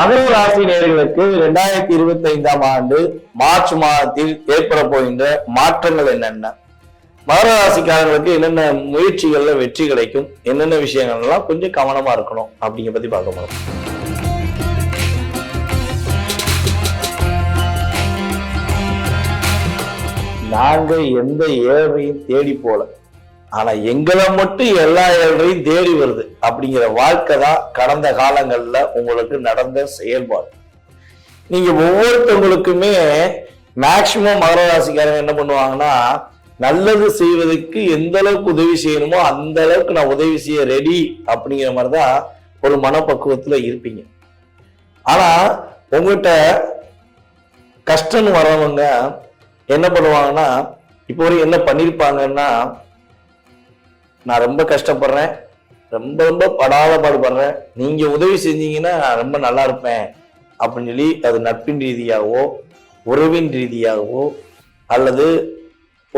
மகர ராசி நேர்களுக்கு இரண்டாயிரத்தி இருபத்தி ஐந்தாம் ஆண்டு மார்ச் மாதத்தில் ஏற்பட போகின்ற மாற்றங்கள் என்னென்ன? மகர ராசிக்காரர்களுக்கு என்னென்ன முயற்சிகள்ல வெற்றி கிடைக்கும்? என்னென்ன விஷயங்கள்லாம் கொஞ்சம் கவனமா இருக்கணும் அப்படிங்க பத்தி பார்க்க போறோம். நாங்க எந்த ஏழையும் தேடி போல. ஆனா எங்களை மட்டும் எல்லா ஏழையும் தேடி வருது. அப்படிங்கிற வாழ்க்கை தான் கடந்த காலங்கள்ல உங்களுக்கு நடந்த செயல்பாடு. நீங்க ஒவ்வொருத்தவங்களுக்குமே மேக்சிமம் மகர ராசிக்காரங்க என்ன பண்ணுவாங்கன்னா நல்லது செய்வதற்கு எந்த அளவுக்கு உதவி செய்யணுமோ அந்த அளவுக்கு நான் உதவி செய்ய ரெடி அப்படிங்கிற மாதிரி தான் ஒரு மனப்பக்குவத்துல இருப்பீங்க. ஆனா உங்ககிட்ட கஷ்டம்னு வரவங்க என்ன பண்ணுவாங்கன்னா இப்போ வரைக்கும் என்ன பண்ணியிருப்பாங்கன்னா நான் ரொம்ப கஷ்டப்படுறேன். ரொம்ப ரொம்ப படாத பாடுபடுறேன். நீங்க உதவி செஞ்சீங்கன்னா நான் ரொம்ப நல்லா இருப்பேன். அப்படின்னு சொல்லி அது நட்பின் ரீதியாகவோ உறவின் ரீதியாகவோ அல்லது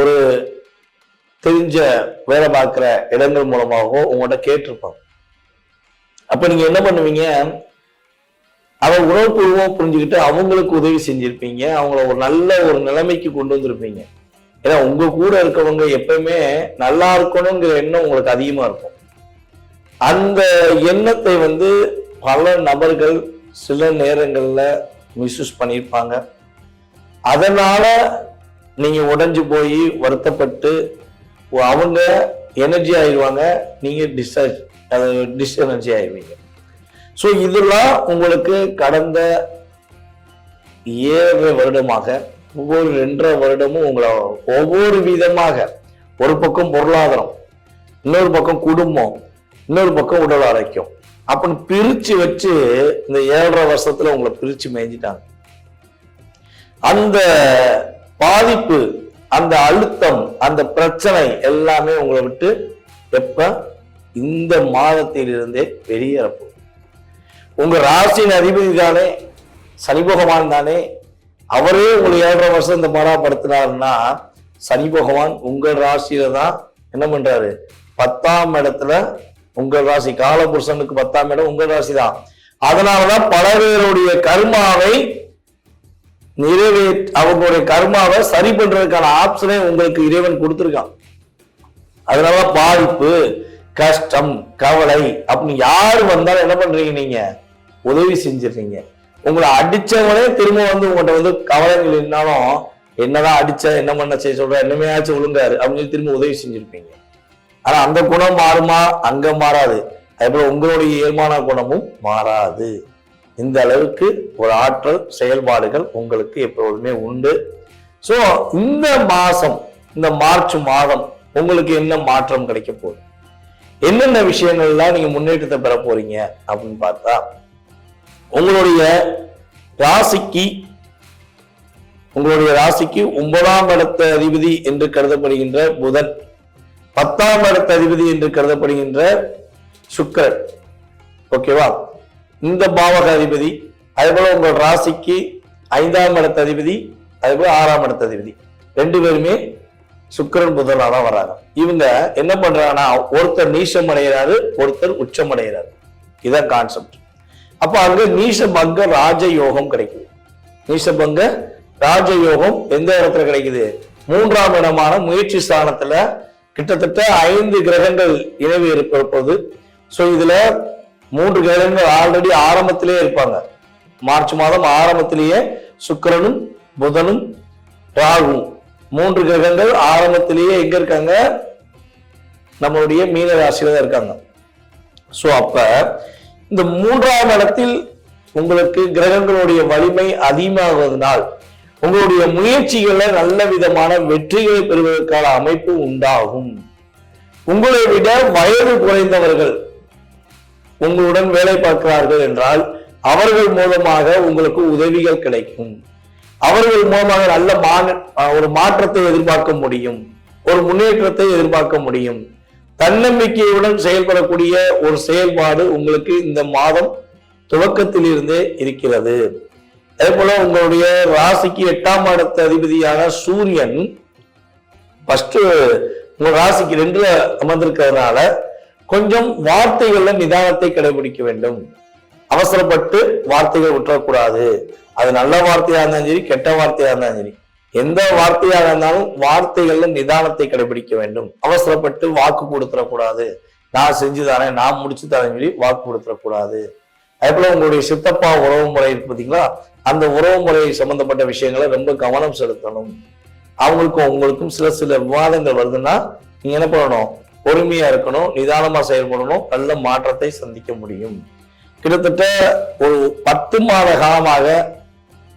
ஒரு தெரிஞ்ச வேலை பார்க்குற இடங்கள் மூலமாகவோ உங்கள்கிட்ட கேட்டிருப்பாங்க. அப்ப நீங்க என்ன பண்ணுவீங்க? அதை உணவுபூர்வமா புரிஞ்சுக்கிட்டு அவங்களுக்கு உதவி செஞ்சிருப்பீங்க. அவங்கள ஒரு நல்ல ஒரு நிலைமைக்கு கொண்டு வந்திருப்பீங்க. ஏன்னா உங்க கூட இருக்கவங்க எப்பயுமே நல்லா இருக்கணுங்கிற எண்ணம் உங்களுக்கு அதிகமா இருக்கும். அந்த எண்ணத்தை வந்து பல நபர்கள் சில நேரங்கள்ல மிஸ்யூஸ் பண்ணியிருப்பாங்க. அதனால நீங்க உடஞ்சு போய் வருத்தப்பட்டு அவங்க எனர்ஜி ஆயிடுவாங்க நீங்க டிஸ்சார்ஜ் அது டிஸ்எனர்ஜி ஆயிடுவீங்க ஸோ இதெல்லாம் உங்களுக்கு கடந்த ஏழு வருடமாக ஒவ்வொரு ரெண்டரை வருடமும் உங்களை ஒவ்வொரு விதமாக ஒரு பக்கம் பொருளாதாரம் இன்னொரு பக்கம் குடும்பம் இன்னொரு பக்கம் உடல் ஆரோக்கியம். அப்படின்னு பிரிச்சு வச்சு இந்த ஏழரை வருஷத்துல உங்களை பிரிச்சு மேய்ஞ்சிட்டாங்க. அந்த பாதிப்பு அந்த அழுத்தம் அந்த பிரச்சனை எல்லாமே உங்களை விட்டு எப்ப? இந்த மாதத்திலிருந்தே வெளியேறப்போகுது உங்க ராசியின் அதிபதி தானே சனி பகவான் தானே அவரே உங்களை ஏழரை வருஷம் இந்த பாடாப்படுத்தினாருன்னா சனி பகவான் உங்கள் ராசியில தான் என்ன பண்றாரு? பத்தாம் இடத்துல உங்கள் ராசி காலபுருஷனுக்கு பத்தாம் இடம் உங்கள் ராசி தான். அதனாலதான் பல பேருடைய கர்மாவை நிறைவே அவங்களுடைய கர்மாவை சரி பண்றதுக்கான ஆப்ஷனே உங்களுக்கு இறைவன் கொடுத்துருக்கான். அதனால பாதிப்பு கஷ்டம் கவலை அப்படின்னு யார் வந்தாலும் என்ன பண்றீங்க நீங்க? உதவி செஞ்சிடுறீங்க. உங்களை அடிச்சவனே திரும்ப வந்து உங்கள்கிட்ட வந்து கவலைகள் இருந்தாலும் என்னதான் அடிச்ச என்ன பண்ண செய்ய சொல்ற என்னமையாச்சும் ஒழுங்காரு அப்படின்னு திரும்ப உதவி செஞ்சிருப்பீங்க. ஆனா அந்த குணம் மாறுமா? அங்க மாறாது. அதே போல உங்களுடைய இயல்பான குணமும் மாறாது. இந்த அளவுக்கு ஒரு ஆற்றல் செயல்பாடுகள் உங்களுக்கு எப்பொழுதுமே உண்டு. ஸோ இந்த மாசம் இந்த மார்ச் மாதம் உங்களுக்கு என்ன மாற்றம் கிடைக்க போகுது? என்னென்ன விஷயங்கள்லாம் நீங்க முன்னேற்றத்தை பெற போறீங்க? அப்படின்னு பார்த்தா உங்களுடைய ராசிக்கு உங்களுடைய ராசிக்கு ஒன்பதாம் இடத்த அதிபதி என்று கருதப்படுகின்ற புதன். பத்தாம் இடத்த அதிபதி என்று கருதப்படுகின்ற சுக்கரன். ஓகேவா? இந்த பாவக அதிபதி அதேபோல உங்கள் ராசிக்கு ஐந்தாம் இடத்த அதிபதி அதேபோல ஆறாம் இடத்த அதிபதி. ரெண்டு பேருமே சுக்கிரன் புதனாக தான் வராங்க. இவங்க என்ன பண்றாங்கன்னா ஒருத்தர் நீசம் அடைகிறாரு ஒருத்தர் உச்சம் அடைகிறாரு இதான் கான்செப்ட் அப்ப அங்க நீசபங்க ராஜயோகம் கிடைக்குது. நீசபங்க ராஜயோகம் எந்த இடத்துல கிடைக்குது? மூன்றாம் இடமான முயற்சி ஸ்தானத்துல கிட்டத்தட்ட ஐந்து கிரகங்கள் இணைவு இருப்பது ஸோ இதுல மூன்று கிரகங்கள் ஆல்ரெடி ஆரம்பத்திலேயே இருப்பாங்க. மார்ச் மாதம் ஆரம்பத்திலேயே சுக்கரனும் புதனும் ராகுவும். மூன்று கிரகங்கள் ஆரம்பத்திலேயே எங்க இருக்காங்க? நம்மளுடைய மீன ராசியில தான் இருக்காங்க. ஸோ அப்ப இந்த மூன்றாம் இடத்தில் உங்களுக்கு கிரகங்களுடைய வலிமை அதிகமாகுவதனால் உங்களுடைய முயற்சிகளை நல்ல விதமான வெற்றிகளை பெறுவதற்கான அமைப்பு உண்டாகும். உங்களை விட வயது குறைந்தவர்கள் உங்களுடன் வேலை பார்க்கிறார்கள் என்றால் அவர்கள் மூலமாக உங்களுக்கு உதவிகள் கிடைக்கும். அவர்கள் மூலமாக நல்ல மா ஒரு மாற்றத்தை எதிர்பார்க்க முடியும். ஒரு முன்னேற்றத்தை எதிர்பார்க்க முடியும். தன்னம்பிக்கையுடன் செயல்படக்கூடிய ஒரு செயல்பாடு உங்களுக்கு இந்த மாதம் துவக்கத்தில் இருந்தே இருக்கிறது. அதே போல உங்களுடைய ராசிக்கு எட்டாம் இடத்த அதிபதியான சூரியன் ஃபர்ஸ்ட் உங்க ராசிக்கு ரெண்டுல அமர்ந்திருக்கிறதுனால கொஞ்சம் வார்த்தைகள்ல நிதானத்தை கடைபிடிக்க வேண்டும். அவசரப்பட்டு வார்த்தைகள் விட்டுறக்கூடாது. அது நல்ல வார்த்தையா இருந்தாலும் சரி கெட்ட வார்த்தையா இருந்தாலும் சரி. எந்த வார்த்தையாக இருந்தாலும் வார்த்தைகள்ல நிதானத்தை கடைபிடிக்க வேண்டும். அவசரப்பட்டு வாக்கு கொடுத்துடக்கூடாது. நான் செஞ்சு தரேன் நான் முடிச்சு தரேன் சொல்லி வாக்கு கொடுத்துடக்கூடாது. அதே போல உங்களுடைய சித்தப்பா உறவு முறை பார்த்தீங்களா அந்த உறவு முறை சம்பந்தப்பட்ட விஷயங்களை ரொம்ப கவனம் செலுத்தணும். அவங்களுக்கும் உங்களுக்கும் சில சில விவாதங்கள் வருதுன்னா நீங்க என்ன பண்ணணும்? பொறுமையா இருக்கணும் நிதானமா செயல்படணும் நல்ல மாற்றத்தை சந்திக்க முடியும். கிட்டத்தட்ட ஒரு பத்து மாத காலமாக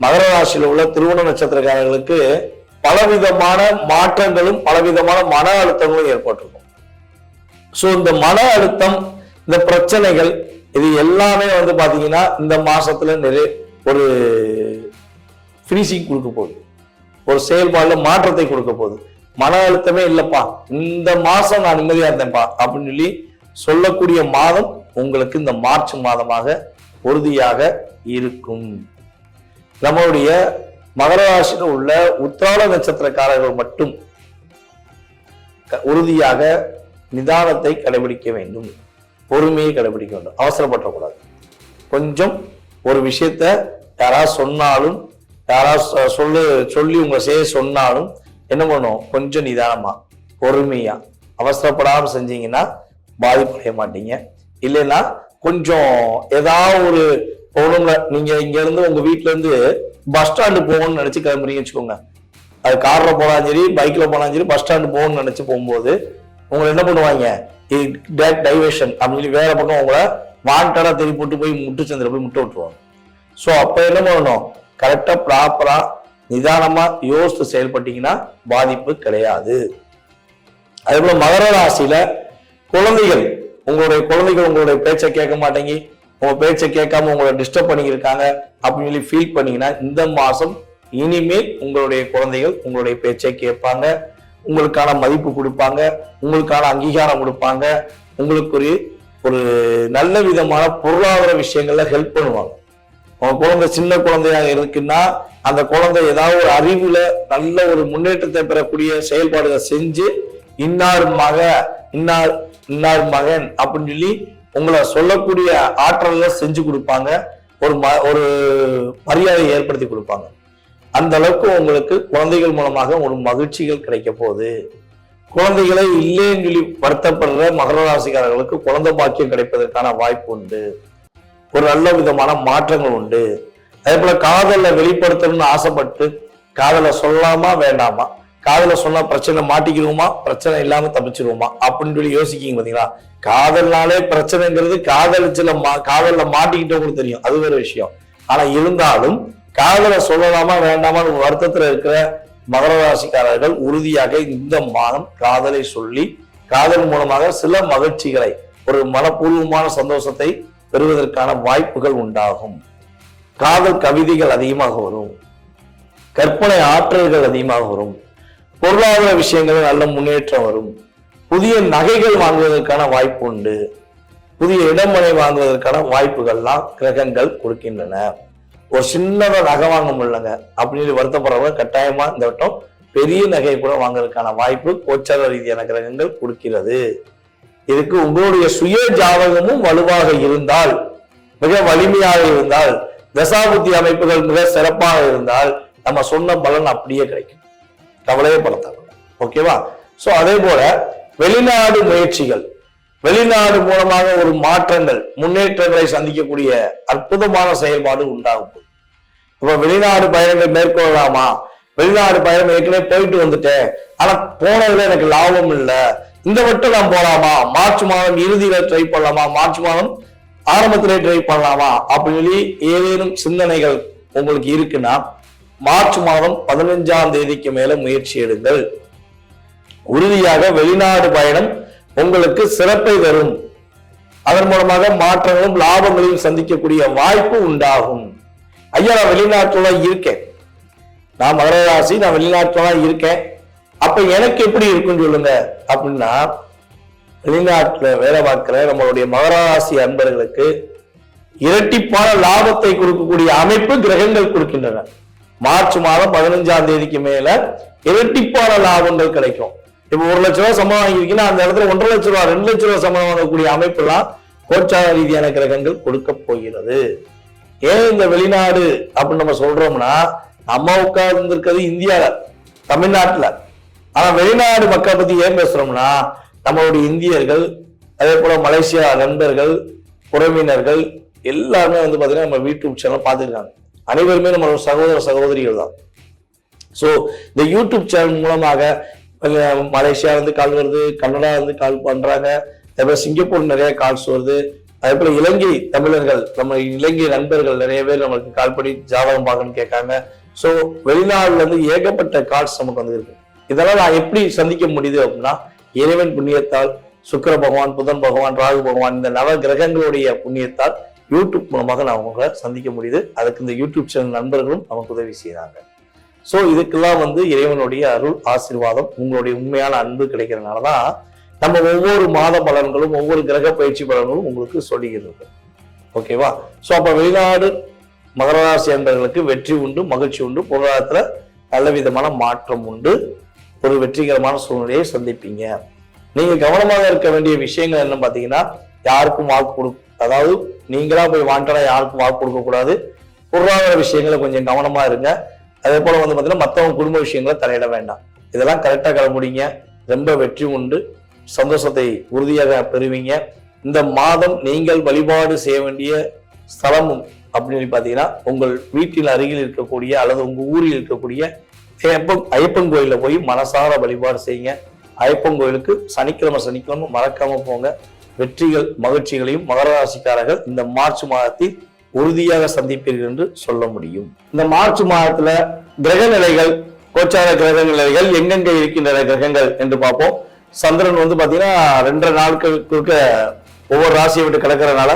மகர ராசியில் உள்ள திருவண்ண நட்சத்திரக்காரர்களுக்கு பலவிதமான மாற்றங்களும் பலவிதமான மன அழுத்தங்களும் ஏற்பட்டிருக்கும். ஸோ இந்த மன அழுத்தம் இந்த பிரச்சனைகள் இது எல்லாமே வந்து பார்த்தீங்கன்னா இந்த மாசத்துல நிறைய ஒரு ஃபினிஷிங் கொடுக்க போகுது. ஒரு செயல்பாடுல மாற்றத்தை கொடுக்க போகுது. மன அழுத்தமே இல்லைப்பா. இந்த மாசம் நான் நிம்மதியா இருந்தேன்ப்பா அப்படின்னு சொல்லி சொல்லக்கூடிய மாதம் உங்களுக்கு இந்த மார்ச் மாதமாக உறுதியாக இருக்கும். நம்மளுடைய மகர ராசியில் உள்ள உத்திராட நட்சத்திரக்காரர்கள் மட்டும் உறுதியாக நிதானத்தை கடைபிடிக்க வேண்டும். பொறுமையை கடைபிடிக்க வேண்டும். அவசரப்படக்கூடாது. கொஞ்சம் ஒரு விஷயத்த யாராவது சொன்னாலும் யாராவது சொல்லு சொல்லி உங்களை செய்ய சொன்னாலும் என்ன பண்ணும் கொஞ்சம் நிதானமா பொறுமையா அவசரப்படாமல் செஞ்சீங்கன்னா பாதிப்படைய மாட்டீங்க. இல்லைன்னா கொஞ்சம் ஏதாவது ஒரு போகணும்ல. நீங்க இங்க இருந்து உங்க வீட்டுல இருந்து பஸ் ஸ்டாண்டு போகணும்னு நினைச்சு கிளம்புறீங்க வச்சுக்கோங்க. அது கார்ல போனாலும் சரி பைக்ல போனாலும் சரி பஸ் ஸ்டாண்டு போகணும்னு நினைச்சு போகும்போது உங்களை என்ன பண்ணுவாங்க? டைவர்ஷன் அப்படின்னு சொல்லி வேற பக்கம் உங்களை வாண்டடா திருப்பி போட்டு போய் முட்டு சந்திர போய் முட்டை விட்டுருவாங்க. ஸோ அப்ப என்ன பண்ணணும்? கரெக்டா ப்ராப்பரா நிதானமா யோசித்து செயல்பட்டீங்கன்னா பாதிப்பு கிடையாது. அதே போல மகர ராசியில குழந்தைகள் உங்களுடைய குழந்தைகள் உங்களுடைய பேச்சை கேட்க மாட்டேங்கி உங்க பேச்சை கேட்காம உங்களை டிஸ்டர்ப் பண்ணியிருக்காங்க அப்படின்னு சொல்லி ஃபீல் பண்ணீங்கன்னா இந்த மாசம் இனிமேல் உங்களுடைய குழந்தைகள் உங்களுடைய பேச்சை கேட்பாங்க. உங்களுக்கான மதிப்பு கொடுப்பாங்க. உங்களுக்கான அங்கீகாரம் கொடுப்பாங்க. உங்களுக்கு ஒரு ஒரு நல்ல விதமான பொருளாதார விஷயங்கள்ல ஹெல்ப் பண்ணுவாங்க. உங்க குழந்தை சின்ன குழந்தையா இருக்குன்னா அந்த குழந்தை ஏதாவது ஒரு அறிவுல நல்ல ஒரு முன்னேற்றத்தை பெறக்கூடிய செயல்பாடுகளை செஞ்சு இன்னார் மக இன்னார் இன்னார் மகன் அப்படின்னு சொல்லி உங்களை சொல்லக்கூடிய ஆற்றல்ல செஞ்சு கொடுப்பாங்க. ஒரு ம- ஒரு மரியாதையை ஏற்படுத்தி கொடுப்பாங்க. அந்த அளவுக்கு உங்களுக்கு குழந்தைகள் மூலமாக ஒரு மகிழ்ச்சிகள் கிடைக்க போகுது. குழந்தைகளை இல்லைன்னு சொல்லி வருத்தப்படுற மகர ராசிக்காரர்களுக்கு குழந்தை பாக்கியம் கிடைப்பதற்கான வாய்ப்பு உண்டு. ஒரு நல்ல விதமான மாற்றங்கள் உண்டு. அதே போல காதலை வெளிப்படுத்தணும்னு ஆசைப்பட்டு காதலை சொல்லாமா வேண்டாமா? காதல சொன்னா பிரச்சனை மாட்டிக்கிடுவோமா பிரச்சனை இல்லாம தப்பிச்சிருவோமா? அப்படின்னு சொல்லி யோசிக்கிங்க பாத்தீங்களா? காதல்னாலே பிரச்சனைங்கிறது காதலிச்சுல மா காதல்ல மாட்டிக்கிட்டவங்களுக்கு தெரியும். அது வேற விஷயம். ஆனா இருந்தாலும் காதலை சொல்லலாமா வேண்டாமான்னு வருத்தத்துல இருக்கிற மகர ராசிக்காரர்கள் உறுதியாக இந்த மாதம் காதலை சொல்லி காதல் மூலமாக சில மகிழ்ச்சிகளை ஒரு மனப்பூர்வமான சந்தோஷத்தை பெறுவதற்கான வாய்ப்புகள் உண்டாகும். காதல் கவிதைகள் அதிகமாக வரும். கற்பனை ஆற்றல்கள் அதிகமாக வரும். பொருளாதார விஷயங்கள் நல்ல முன்னேற்றம் வரும். புதிய நகைகள் வாங்குவதற்கான வாய்ப்பு உண்டு. புதிய இடமனை வாங்குவதற்கான வாய்ப்புகள்லாம் கிரகங்கள் கொடுக்கின்றன. ஒரு சின்னதாக நகை வாங்க முடியலங்க. அப்படின்னு வருத்தப்படுறவங்க கட்டாயமா இந்த வட்டம் பெரிய நகையை கூட வாங்குறதுக்கான வாய்ப்பு கோச்சார ரீதியான கிரகங்கள் கொடுக்கிறது. இதுக்கு உங்களுடைய சுய ஜாதகமும் வலுவாக இருந்தால் மிக வலிமையாக இருந்தால் தசாபுத்தி அமைப்புகள் மிக சிறப்பாக இருந்தால் நம்ம சொன்ன பலன் அப்படியே கிடைக்கும். கவலையே ஓகேவா சோ அதே போல வெளிநாடு முயற்சிகள். வெளிநாடு மூலமாக ஒரு மாற்றங்கள் முன்னேற்றங்களை சந்திக்கக்கூடிய அற்புதமான செயல்பாடு உண்டாகும் இப்ப வெளிநாடு பயணங்கள் மேற்கொள்ளலாமா? வெளிநாடு பயணம் ஏற்கனவே போயிட்டு வந்துட்டேன். ஆனா போனதுல எனக்கு லாபம் இல்லை. இந்த வட்டம் நான் போலாமா? மார்ச் மாதம் இறுதியில ட்ரை பண்ணலாமா? மார்ச் மாதம் ஆரம்பத்திலே ட்ரை பண்ணலாமா? அப்படின்னு ஏதேனும் சிந்தனைகள் உங்களுக்கு இருக்குன்னா மார்ச் மாதம் பதினஞ்சாம் தேதிக்கு மேல முயற்சி எடுங்கள். உறுதியாக வெளிநாடு பயணம் உங்களுக்கு சிறப்பை தரும். அதன் மூலமாக மாற்றங்களும் லாபங்களையும் சந்திக்கக்கூடிய வாய்ப்பு உண்டாகும். ஐயா நான் வெளிநாட்டுல இருக்கேன். நான் மகர ராசி நான் வெளிநாட்டுல இருக்கேன். அப்ப எனக்கு எப்படி இருக்குன்னு சொல்லுங்க. அப்படின்னா வெளிநாட்டுல வேலை பார்க்கிற நம்மளுடைய மகர ராசி அன்பர்களுக்கு இரட்டிப்பான லாபத்தை கொடுக்கக்கூடிய அமைப்பு கிரகங்கள் கொடுக்கின்றன. மார்ச் மாதம் பதினஞ்சாம் தேதிக்கு மேல இரட்டிப்பான லாபங்கள் கிடைக்கும். இப்ப ஒரு லட்ச ரூபாய் சம்பளம் வாங்கியிருக்கீங்கன்னா அந்த இடத்துல ஒன்றரை லட்ச ரூபாய் ரெண்டு லட்ச ரூபாய் சம்பளம் வாங்கக்கூடிய அமைப்பு எல்லாம் கோச்சார ரீதியான கிரகங்கள் கொடுக்க போகிறது. ஏன் இந்த வெளிநாடு அப்படின்னு நம்ம சொல்றோம்னா நம்ம உட்கார்ந்துருக்கிறது இந்தியால தமிழ்நாட்டுல. ஆனா வெளிநாடு மக்களை பத்தி ஏன் பேசுறோம்னா நம்மளுடைய இந்தியர்கள் அதே போல மலேசியா நண்பர்கள் உறவினர்கள் எல்லாருமே வந்து பாத்தீங்கன்னா நம்ம யூடியூப் சேனல் பார்த்துருக்காங்க அனைவருமே நம்மளோட சகோதர சகோதரிகள் தான் ஸோ இந்த யூடியூப் சேனல் மூலமாக மலேசியா வந்து கால் வருது கன்னடா வந்து கால் பண்றாங்க அதேபோல் சிங்கப்பூர் நிறைய கால்ஸ் வருது அதே போல இலங்கை தமிழர்கள் நம்ம இலங்கை நண்பர்கள் நிறைய பேர் நம்மளுக்கு கால் பண்ணி ஜாதகம் பார்க்கணும்னு கேட்காங்க. ஸோ வெளிநாடுல இருந்து ஏகப்பட்ட கால்ஸ் நமக்கு வந்துருக்கு. இதெல்லாம் நான் எப்படி சந்திக்க முடியுது அப்படின்னா இறைவன் புண்ணியத்தால் சுக்கர பகவான் புதன் பகவான் ராகு பகவான் இந்த நவ கிரகங்களுடைய புண்ணியத்தால் யூடியூப் மூலமாக நான் அவங்க சந்திக்க முடியுது. அதுக்கு இந்த யூடியூப் சேனல் நண்பர்களும் நமக்கு உதவி செய்கிறாங்க ஸோ இதுக்கெல்லாம் வந்து இறைவனுடைய அருள் ஆசீர்வாதம் உங்களுடைய உண்மையான அன்பு கிடைக்கிறதுனால தான் நம்ம ஒவ்வொரு மாத பலன்களும் ஒவ்வொரு கிரக பயிற்சி பலன்களும் உங்களுக்கு சொல்லிக்கிறது ஓகேவா ஸோ அப்போ வெளிநாடு மகர ராசி அன்பர்களுக்கு வெற்றி உண்டு மகிழ்ச்சி உண்டு. பொருளாதாரத்தில் நல்ல விதமான மாற்றம் உண்டு. ஒரு வெற்றிகரமான சூழ்நிலையை சந்திப்பீங்க. நீங்கள் கவனமாக இருக்க வேண்டிய விஷயங்கள் என்ன பார்த்தீங்கன்னா யாருக்கும் வாக்கு கொடு அதாவது நீங்களா போய் வாண்டடா யாருக்கும் வாக்கு கொடுக்க கூடாது. பொருளாதார விஷயங்களை கொஞ்சம் கவனமா இருங்க. அதே போல வந்து பாத்தீங்கன்னா மத்தவங்க குடும்ப விஷயங்களை தலையிட வேண்டாம். இதெல்லாம் கரெக்டா கிளம்பிடுங்க ரொம்ப வெற்றி உண்டு. சந்தோஷத்தை உறுதியாக பெறுவீங்க. இந்த மாதம் நீங்கள் வழிபாடு செய்ய வேண்டிய ஸ்தலமும் அப்படின்னு பார்த்தீங்கன்னா உங்கள் வீட்டில் அருகில் இருக்கக்கூடிய அல்லது உங்க ஊரில் இருக்கக்கூடிய ஐயப்பன் ஐயப்பன் கோயிலில் போய் மனசார வழிபாடு செய்யுங்க. ஐயப்பன் கோயிலுக்கு சனிக்கிழமை சனிக்கிழமை மறக்காம போங்க. வெற்றிகள் மகிழ்ச்சிகளையும் மகர ராசிக்காரர்கள் இந்த மார்ச் மாதத்தில் உறுதியாக சந்திப்பீர்கள் என்று சொல்ல முடியும். இந்த மார்ச் மாதத்துல கிரக நிலைகள் கோச்சார கிரக நிலைகள் எங்கெங்க இருக்கின்றன கிரகங்கள் என்று பார்ப்போம். சந்திரன் வந்து பாத்தீங்கன்னா ரெண்டரை நாட்களுக்கு ஒவ்வொரு ராசியை விட்டு கிடக்கிறதுனால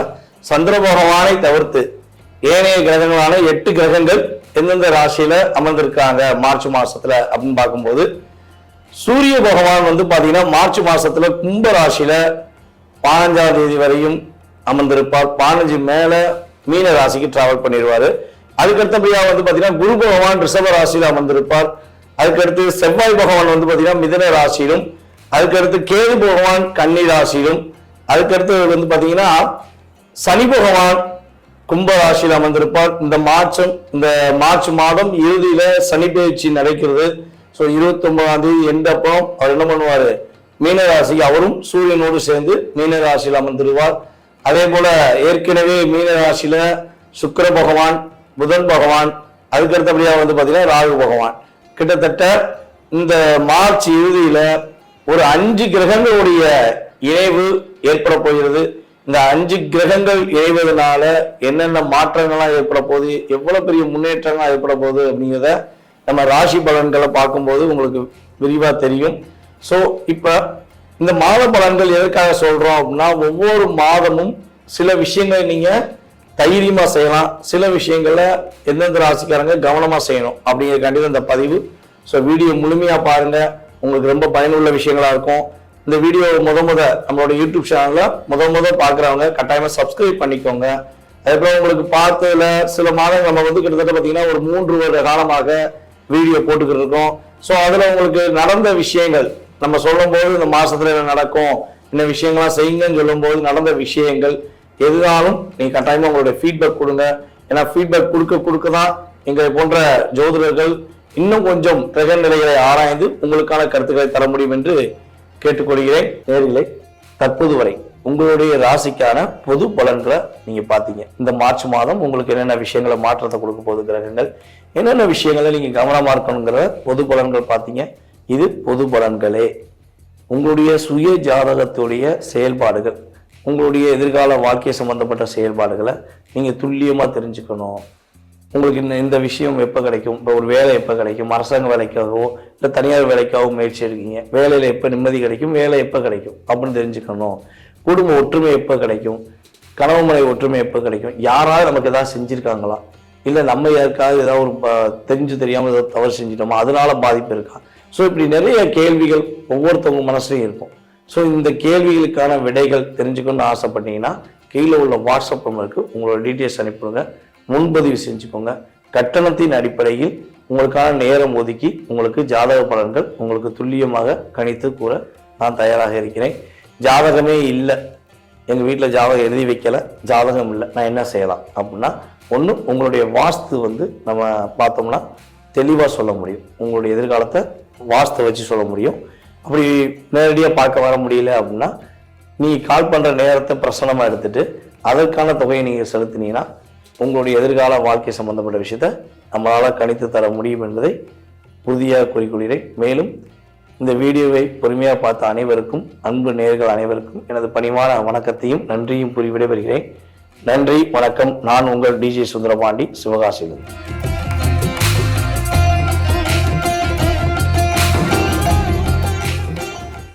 சந்திர பகவானை தவிர்த்து ஏனைய கிரகங்களான எட்டு கிரகங்கள் எந்தெந்த ராசியில அமர்ந்திருக்காங்க மார்ச் மாசத்துல அப்படின்னு பார்க்கும்போது சூரிய பகவான் வந்து பாத்தீங்கன்னா மார்ச் மாசத்துல கும்ப ராசியில பதினஞ்சாம் தேதி வரையும் அமர்ந்திருப்பார். பதினஞ்சு மேல மீன ராசிக்கு டிராவல் பண்ணிடுவாரு. அதுக்கடுத்தபடியா வந்து பாத்தீங்கன்னா குரு பகவான் ரிஷப ராசியில் அமர்ந்திருப்பார். அதுக்கடுத்து செவ்வாய் பகவான் வந்து பாத்தீங்கன்னா மிதன ராசியிலும் அதுக்கடுத்து கேது பகவான் கன்னி ராசியிலும் அதுக்கடுத்து வந்து பாத்தீங்கன்னா சனி பகவான் கும்ப ராசியில் அமர்ந்திருப்பார். இந்த மார்ச்சம் இந்த மார்ச் மாதம் இறுதியில சனி பயிற்சி நடக்கிறது. ஸோ இருபத்தி ஒன்பதாம் தேதி எண்டப்போ அவர் என்ன பண்ணுவாரு? மீனராசி அவரும் சூரியனோடு சேர்ந்து மீனராசியில் அமர்ந்திருவார் அதே போல ஏற்கனவே மீனராசியில சுக்கர பகவான் புதன் பகவான் அதுக்கடுத்தபடியாக வந்து பார்த்தீங்கன்னா ராகு பகவான். கிட்டத்தட்ட இந்த மார்ச் இறுதியில ஒரு அஞ்சு கிரகங்களுடைய இணைவு ஏற்பட போகிறது. இந்த அஞ்சு கிரகங்கள் இணைவதனால என்னென்ன மாற்றங்கள்லாம் ஏற்பட போகுது எவ்வளவு பெரிய முன்னேற்றங்கள் ஏற்பட போகுது அப்படிங்கிறத நம்ம ராசி பலன்களை பார்க்கும்போது உங்களுக்கு விரிவா தெரியும். ஸோ இப்போ இந்த மாத பலன்கள் எதற்காக சொல்கிறோம் அப்படின்னா ஒவ்வொரு மாதமும் சில விஷயங்களை நீங்கள் தைரியமாக செய்யலாம். சில விஷயங்களை எந்தெந்த ராசிக்காரங்க கவனமாக செய்யணும் அப்படிங்கிறக்காண்டி இந்த பதிவு. ஸோ வீடியோ முழுமையாக பாருங்கள் உங்களுக்கு ரொம்ப பயனுள்ள விஷயங்களாக இருக்கும். இந்த வீடியோ முத முத நம்மளோட யூடியூப் சேனலில் முத முத பார்க்குறவங்க கட்டாயமாக சப்ஸ்கிரைப் பண்ணிக்கோங்க. அதுக்கப்புறம் உங்களுக்கு பார்த்ததுல சில மாதங்கள் நம்ம வந்து கிட்டத்தட்ட பார்த்தீங்கன்னா ஒரு மூன்று வருட காலமாக வீடியோ போட்டுக்கிட்டு இருக்கோம். ஸோ அதில் உங்களுக்கு நடந்த விஷயங்கள் நம்ம சொல்லும் போது இந்த மாசத்துல என்ன நடக்கும் இந்த விஷயங்கள்லாம் செய்யுங்கன்னு சொல்லும்போது நடந்த விஷயங்கள் எதுனாலும் நீங்க கட்டாயமா உங்களுடைய ஃபீட்பேக் கொடுங்க. ஏன்னா ஃபீட்பேக் கொடுக்க கொடுக்க தான் எங்களை போன்ற ஜோதிடர்கள் இன்னும் கொஞ்சம் கிரக நிலைகளை ஆராய்ந்து உங்களுக்கான கருத்துக்களை தர முடியும் என்று கேட்டுக்கொள்கிறேன். நேர்களை தற்போது வரை உங்களுடைய ராசிக்கான பொது பலன்களை நீங்க பாத்தீங்க இந்த மார்ச் மாதம் உங்களுக்கு என்னென்ன விஷயங்களை மாற்றத்தை கொடுக்க போகுது கிரகங்கள் என்னென்ன விஷயங்களை நீங்க கவனமா இருக்கணுங்கிற பொது பலன்கள் பார்த்தீங்க. இது பொது பலன்களே. உங்களுடைய சுய ஜாதகத்துடைய செயல்பாடுகள் உங்களுடைய எதிர்கால வாழ்க்கை சம்பந்தப்பட்ட செயல்பாடுகளை நீங்கள் துல்லியமாக தெரிஞ்சுக்கணும். உங்களுக்கு இந்த இந்த விஷயம் எப்போ கிடைக்கும்? இப்போ ஒரு வேலை எப்போ கிடைக்கும்? அரசாங்க வேலைக்காகவோ இல்லை தனியார் வேலைக்காகவோ முயற்சி இருக்கீங்க வேலையில் எப்போ நிம்மதி கிடைக்கும்? வேலை எப்போ கிடைக்கும்? அப்படின்னு தெரிஞ்சுக்கணும். குடும்ப ஒற்றுமை எப்போ கிடைக்கும்? கணவன் மனை ஒற்றுமை எப்போ கிடைக்கும்? யாராவது நமக்கு ஏதாவது செஞ்சுருக்காங்களா? இல்லை நம்ம யாருக்காவது ஏதாவது ஒரு ப- தெரிஞ்சு தெரியாமல் ஏதாவது தவறு செஞ்சிட்டோமா? அதனால பாதிப்பு இருக்கா? ஸோ இப்படி நிறைய கேள்விகள் ஒவ்வொருத்தவங்க மனசுலையும் இருக்கும். ஸோ இந்த கேள்விகளுக்கான விடைகள் தெரிஞ்சுக்கணும்னு ஆசைப்பட்டீங்கன்னா கீழே உள்ள வாட்ஸ்அப் நம்பருக்கு உங்களோட டீட்டெயில்ஸ் அனுப்பிடுங்க முன்பதிவு செஞ்சுக்கோங்க. கட்டணத்தின் அடிப்படையில் உங்களுக்கான நேரம் ஒதுக்கி உங்களுக்கு ஜாதக பலன்கள் உங்களுக்கு துல்லியமாக கணித்து கூற நான் தயாராக இருக்கிறேன். ஜாதகமே இல்லை. எங்கள் வீட்டில் ஜாதகம் எழுதி வைக்கல. ஜாதகம் இல்லை. நான் என்ன செய்யலாம்? அப்படின்னா ஒன்று உங்களுடைய வாஸ்து வந்து நம்ம பார்த்தோம்னா தெளிவாக சொல்ல முடியும். உங்களுடைய எதிர்காலத்தை வாஸ்தை வச்சு சொல்ல முடியும். அப்படி நேரடியாக பார்க்க வர முடியல அப்படின்னா நீ கால் பண்ணுற நேரத்தை பிரசனமாக எடுத்துட்டு அதற்கான தொகையை நீங்கள் செலுத்தினீங்கன்னா உங்களுடைய எதிர்கால வாழ்க்கை சம்பந்தப்பட்ட விஷயத்த நம்மளால் கணித்து தர முடியும் என்பதை உறுதியாக கூறிக்கொள்கிறேன். மேலும் இந்த வீடியோவை பொறுமையாக பார்த்த அனைவருக்கும் அன்பு நேர்கள் அனைவருக்கும் எனது பணிவான வணக்கத்தையும் நன்றியும் கூறி விடைபெறுகிறேன். நன்றி வணக்கம். நான் உங்கள் டிஜே சுந்தரபாண்டி சிவகாசியிலிருந்து.